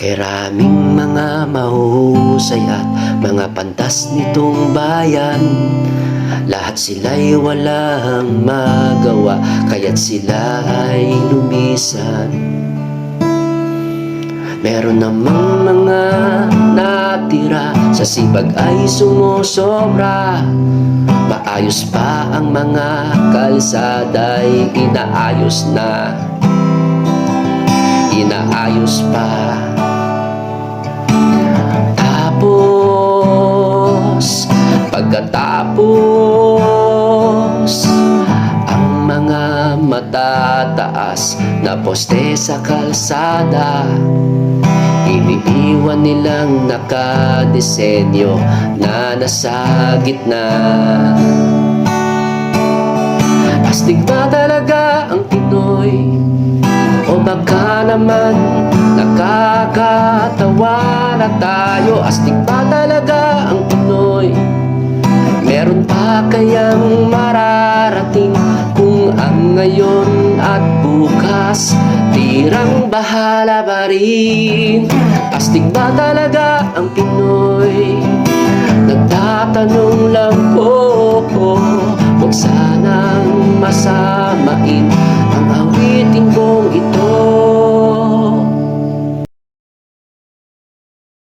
Keraming mga mahuhusay at mga pantas nitong bayan. Lahat sila'y walang magawa Kaya't sila ay lumisan. Meron namang mga natira Sa sipag ay sumusobra. Maayos pa ang mga kalsada'y inaayos na. Inaayos pa Pagkatapos Ang mga matataas Na poste sa kalsada. Iniiwan nilang nakadesenyo Na nasa gitna. Astig ba talaga ang Pinoy? O baka naman nakakatawa na tayo? Astig ba talaga Pa kayang mararating? Kung ang ngayon at bukas Tirang bahala pa rin? Astig ba talaga ang Pinoy? Nagtatanong lang po Huwag sana